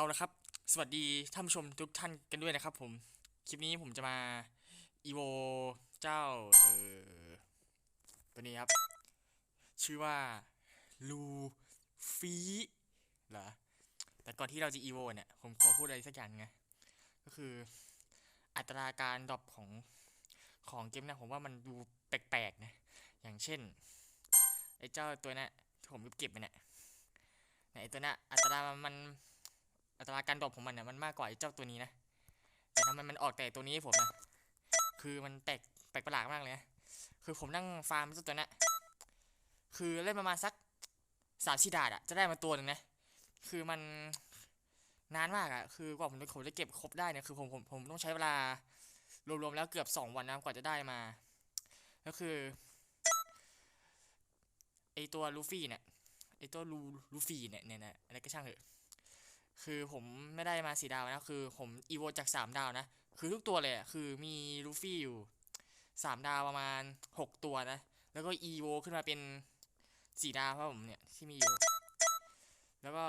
เอาละครับ สวัสดีท่านผู้ชมทุกท่านกันด้วยนะครับผม คลิปนี้ผมจะมาอีโวเจ้า เอ่อตัวนี้ครับ ชื่อว่าลูฟีเหรอ แต่ก่อนที่เราจะอีโวเนี่ย ผมขอพูดอะไรสักอย่างไง ก็คืออัตราการดรอปของของเกมเนี่ยผมว่ามันดูแปลกๆนะ อย่างเช่น ไอ้เจ้าตัวนี้ผมเก็บไปเนี่ยไอ้ตัวนี้ยอัตรามัน อัตราการดรอปของมันเนี่ยมันมากกว่าไอ้เจ้าตัวนี้นะ แต่ทำไมมันออกแต่ตัวนี้ให้ผมนะ คือมันแปลกแปลกประหลาดมากเลยนะคือผมนั่งฟาร์มเจ้าตัวนี้คือเล่นประมาณสักสามสี่ดาดอะจะได้มาตัวหนึ่งนะ คือมันนานมากอะคือกว่าผมจะผมจะเก็บครบได้เนี่ยคือผมผมผมต้องใช้เวลารวมๆแล้วเกือบสองวันนะกว่าจะได้มา ก็คือไอตัวลูฟี่เนี่ยไอตัวลูลูฟี่เนี่ยเนี่ยนะอะไรก็ช่างเถอะ คือผมไม่ได้มาสีดาวนะ คือผมอีโวจากสามดาวนะ คือทุกตัวเลยคือมีลูฟี่อยู่สามดาวประมาณหกตัวนะ แล้วก็อีโวขึ้นมาเป็นสี่ดาวครับผมเนี่ยที่มีอยู่ แล้วก็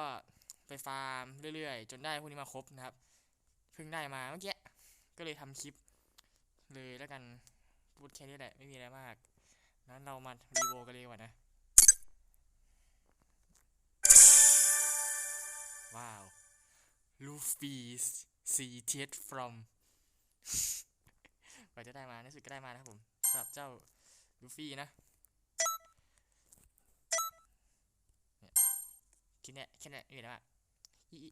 ไปฟาร์มเรื่อยๆ จนได้พวกนี้มาครบนะครับ เพิ่งได้มาเมื่อกี้ ก็เลยทำคลิป เลยแล้วกันพูดแค่นี้แหละ ไม่มีอะไรมาก นั้นเรามารีโวกันเลยกว่านะ ลูฟี่ see teeth from กว่าจะได้มาในสุดก็ได้มานะครับผมสำหรับเจ้าลูฟี่นะเนี่ยคิดเนี่ยแค่เนี้ยไม่มีอะไรมากอีอี